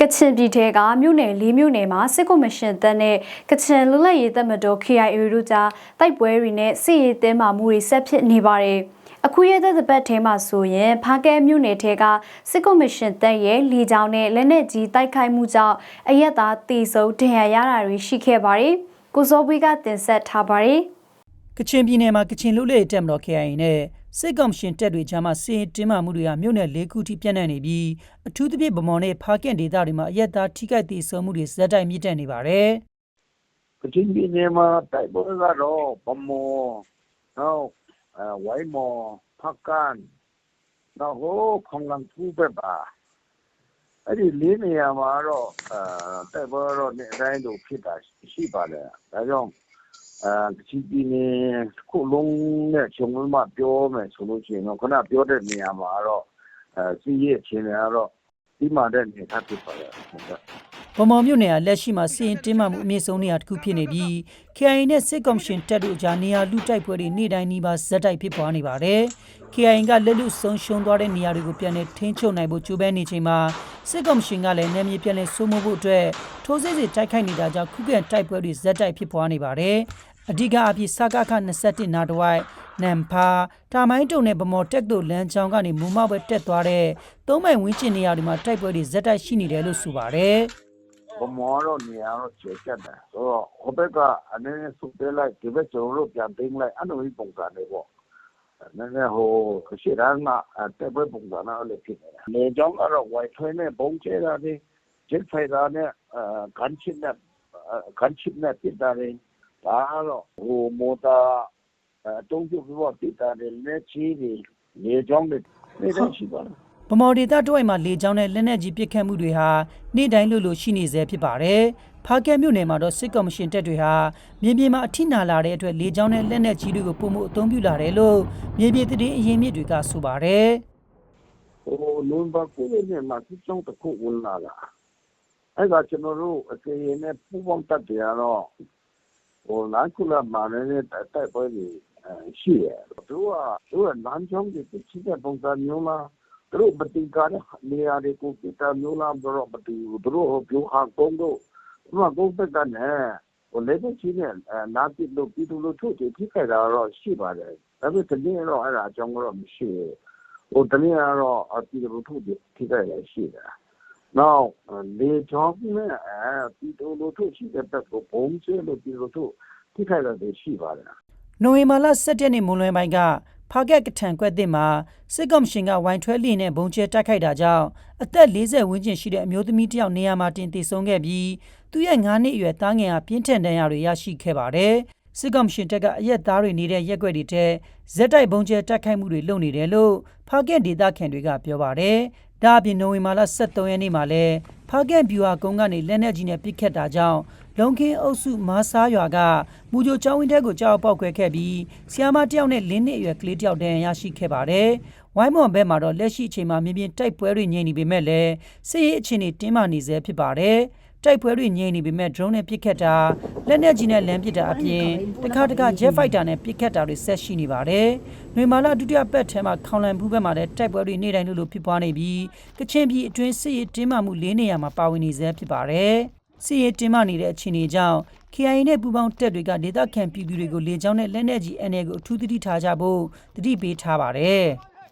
ကချင်ပြည်ထဲကမြို့နယ်၄မြို့နယ်မှာစစ်ကော်မရှင်တပ်နဲ့ကချင်လူလက်ရေးတပ်မတော် KIA တို့ကြားတိုက်ပွဲတွေနဲ့စစ်ရေးတင်းမာမှုတွေဆက်ဖြစ်နေပါတယ်။အခုရက်သက်တစ်ပတ်ထဲမှာဆိုရင်ဖားကဲမြို့နယ်ထဲကစစ်ကော်မရှင်တပ်ရဲ့လီကြောင်နဲ့လက်နက်ကြီးတိုက်ခိုက်မှုကြောင့်အရက်သားတေဆုံးဒဏ်ရာရတာတွေရှိခဲ့ပါတယ်။ကိုစောဘွေးကတင်ဆက်ထားပါတယ်။ ကချင်ပြည်နယ်မှာကချင်လူ့လေတပ်မတော် KIA နဲ့စစ်ကောင်ရှင်တပ်တွေကြားမှာစီရင်တင်းမာမှုတွေကမြို့နယ်၄ခုထိပြန့်နှံ့နေပြီးအထူးသဖြင့်ဗမော်နဲ့ဖားကန့်ဒေသတွေမှာအရက်သားထိခိုက်ဒေဆုံးမှုတွေဇက်တိုက်မြင့်တက်နေပါတယ်ကချင်ပြည်နယ်မှာတိုက်ပွဲကတော့ဗမော်နောက်အဲဝိုင်းမော်ဖားကန်နောက်ဟိုခေါင်လန်ဖူးဘက်ပါအဲ့ဒီလေးနေရာမှာတော့အဲတိုက်ပွဲတော့နေ့တိုင်းလိုဖြစ်တာရှိပါတယ်ဒါကြောင့်အဲ ကချင်ပြည်နယ်တစ်ခုလုံးနဲ့ခြုံလုံးမပြောမယ်ဆိုလို့ရှိရင်တော့ခုနပြောတဲ့နေရာမှာတော့အဲစီးရဲ့အခြေအနေကတော့ဒီမှာတဲ့နေထားဖြစ်ပါတယ်ဟုတ်ကဲ့။ဗမော်မြို့နယ်ကလက်ရှိမှာစီရင်တင်းမာမှုအမြင့်ဆုံးနေရာတစ်ခုဖြစ်နေပြီး KIA နဲ့စစ်ကောင်ရှင်တပ်တို့ကြားနေရာလူတိုက်ပွဲတွေနေ့တိုင်းနှီးပါဇက်တိုက်ဖြစ်ပွားနေပါတယ်။ KIA ကလက်လူဆုံးရှုံးသွားတဲ့နေရာတွေကိုပြန်လည်ထိန်းချုပ်နိုင်ဖို့ကြိုးပမ်းနေချိန်မှာစစ်ကောင်ရှင်ကလည်းနယ်မြေပြန်လည်စိုးမိုးဖို့အတွက်ထိုးစစ်တွေတိုက်ခိုက်နေတာကြောင့်ခုခံတိုက်ပွဲတွေဇက်တိုက်ဖြစ်ပွားနေပါတယ်။ အဓိကအဖြစ်စကားခ21နာတဝိုက်နမ်ဖာတာမိုင်းတုံနဲ့ဗမော်တက်တို့လမ်းကြောင်းကနေမူမောက်ပဲတက်သွားတဲ့သုံးမိုင်ဝင်းကျင်နေရာတွေမှာတိုက်ပွဲတွေဇက်တိုက်ရှိနေတယ်လို့ဆိုပါတယ်ဘမောတော့နေရာတော့ကျေကျက်တယ်ဆိုတော့ဟိုဘက်ကအနည်းငယ်ဆုတ်ပေးလိုက်ဒီဘက်ကျွန်တော်တို့ပြန်သိမ်းလိုက်အဲ့လိုမျိုးပုံစံလေးပေါ့နည်းနည်းဟိုရှေ့တန်းကတက်ပွဲပုံစံနဲ့အဲ့လိုဖြစ်နေတယ်လေကြောင်းကတော့ဝိုင်ထွဲနဲ့ဘုံကျဲတာတွေဂျက်ဖိုက်တာနဲ့အဲကန်ချစ်နဲ့ကန်ချစ်နဲ့ပြစ်တာတွေ ဒါကတော့ဟိုမော်တာအတုံးပြုတ်ပြီးတော့ပြစ်တာတွေ လက်ချီတွေ လေကြောင်းတွေ နေတော့ရှိပါလား။ဗမော်ဒေသတဝိုက်မှာ လေကြောင်းနဲ့ လက်နက်ကြီးပစ်ခတ်မှုတွေဟာ နေ့တိုင်းလိုလို ရှိနေစေဖြစ်ပါတယ်။ဖားကဲမြို့နယ်မှာတော့ စစ်ကောင်မရှင်တပ်တွေဟာ မြေပြင်မှာ အထိနာလာတဲ့အတွက် လေကြောင်းနဲ့ လက်နက်ကြီးတွေကိုပုံမှုအသုံးပြုလာတယ်လို့ မြေပြင်သတင်းအရင်းမြစ်တွေက ဆိုပါတယ်ဟိုနိုဝင်ဘာ9ရက်နေ့မှာ စစ်ကြောင်းတစ်ခုဝင်လာတာ အဲ့ဒါ ကျွန်တော်တို့အကယ်၍နဲ့ ပူပေါင်းတက်တယ်ကတော့ဟို လမ်းခုလာမှာလည်း တိုက်ပွဲတွေ ရှိတယ် သူကသူကလမ်းကြောင်းတွေဖြစ်တဲ့ ပုံစံမျိုးလား သူတို့မတင်ကားတဲ့ နေရာတွေကိုပြတာမျိုးလားတော့မတူဘူး သူတို့ပြောဟာကုန်းတို့သူကကုန်းတက်တဲ့ဟိုလက်ချင်းနဲ့နားပြလို့ ပြည်သူလို့ထုတ်တယ်ဖြစ်ခဲ့တာတော့ ရှိပါတယ် ဒါပေမဲ့တကယ်တော့ အဲ့ဒါအကြောင်းတော့ မရှိဘူးဟိုတနည်းကတော့အပြည်သူလူထုတွေ ထိခိုက်ရရှိတယ်။ နောက်လေကြောင်းနဲ့အပြည်သူလူထုရှိတဲ့ဘက်ကိုဘုံကျဲလို့ပြည်သူလူထုထိခိုက်ရတဲ့ရှိပါတယ်။နိုဝင်ဘာလ17ရက်နေ့မွန်းလွဲပိုင်းကဖားကက်ကထန်ကွက်တင်မှာစစ်ကောင်ရှင်ကဝိုင်ထွဲလင်းနဲ့ဘုံကျဲတိုက်ခိုက်တာကြောင့်အသက်40ဝန်းကျင်ရှိတဲ့အမျိုးသမီးတစ်ယောက်နေရာမှာတင်သေဆုံးခဲ့ပြီးသူရဲ့9နှစ်အရွယ်သားငယ်ဟာပြင်းထန်ဒဏ်ရာတွေရရှိခဲ့ပါတယ်။ စစ်ကောင်ရှင်တပ်ကအရက်သားတွေနေတဲ့ရက်ွက်တွေထဲဇက်တိုက်ဘုံကျဲတိုက်ခိုက်မှုတွေလုပ်နေတယ်လို့ဖားကက်ဒေသခံတွေကပြောပါတယ်။ဒါအပြင်နိုဝင်ဘာလ23ရက်နေ့မှာလဲဖားကက်ဗျူဟာကုန်းကနေလက်နက်ကြီးနဲ့ပစ်ခတ်တာကြောင့်လုံခင်းအုပ်စုမာဆားရွာကမူဂျိုကျောင်းဝင်းတဲကိုကြောက်ပေါက်ခွဲခဲ့ပြီးဆီယာမတယောက်နဲ့လင်းနှစ်အရွယ်ကလေးတယောက်တန်းရရှိခဲ့ပါတယ်။ဝိုင်းမွန်ဘက်မှာတော့လက်ရှိအချိန်မှာမြင်မြင်တိုက်ပွဲတွေငြိမ်နေပေမဲ့လည်းစစ်ရေးအခြေအနေတင်းမာနေဆဲဖြစ်ပါတယ်။ တိုက်ပွဲတွေငြိမ်နေပေမဲ့ drone နဲ့ပစ်ခတ်တာလက်နက်ကြီးနဲ့လမ်းပစ်တာအပြင်တခါတခါ jet fighter နဲ့ပစ်ခတ်တာတွေဆက်ရှိနေပါတယ်။နှွေမာလာဒုတိယပတ်ထဲမှာခေါင်လန်ဘူးဘက်မှာလည်းတိုက်ပွဲတွေနေ့တိုင်းလိုလိုဖြစ်ပွားနေပြီးကချင်ပြည်အတွင်းစစ်ရေးတင်းမာမှု၄နေရာမှာပါဝင်နေဆဲဖြစ်ပါတယ်။စစ်ရေးတင်းမာနေတဲ့အခြေအနေကြောင့် KIA နဲ့ပူးပေါင်းတပ်တွေကဒေသခံပြည်သူတွေကိုလေကြောင်းနဲ့လက်နက်ကြီးအန်ရကိုအထူးသတိထားကြဖို့တတိပေးထားပါတယ်။